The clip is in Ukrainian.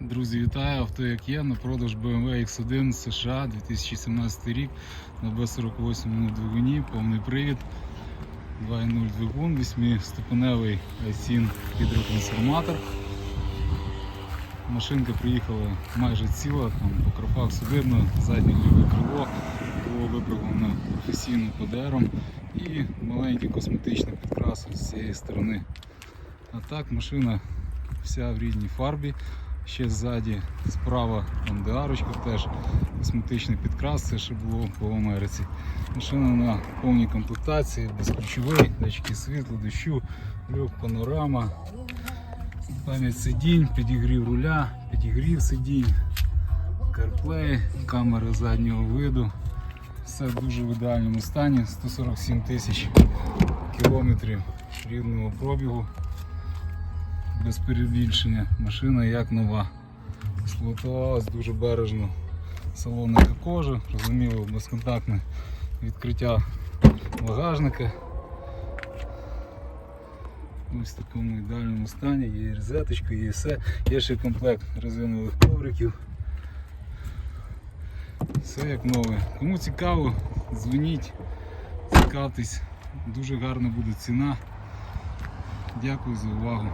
Друзі, вітаю! Авто як є на продаж BMW X1 США 2017 рік на B48 двигуні, повний привід, 2.0 двигун, 8-ступеневий i7 гідротрансформатор. Машинка приїхала майже ціла, там по крапах все видно, заднє ліве крило було виправлено професійно ПДРом і маленькі косметичні підкраси з цієї сторони. А так машина вся в рідній фарбі. Ще ззаді справа там де арочка теж косметичний підкрас, це ще було по Америці. Машина на повній комплектації, безключовий, датчики світла, дощу, люк, панорама, пам'ять сидінь, підігрів руля, підігрів сидінь, CarPlay, камера заднього виду. Все дуже в ідеальному стані, 147 тисяч кілометрів рідного пробігу без перебільшення. Машина як нова. Експлуатувалась дуже бережно. Салонна кожа, розуміло, безконтактне відкриття багажника. Ось в такому ідеальному стані, є розеточка, є все. Є ще комплект резинових ковриків. Все як нове. Кому цікаво, дзвоніть, цікавтесь, дуже гарна буде ціна. Дякую за увагу.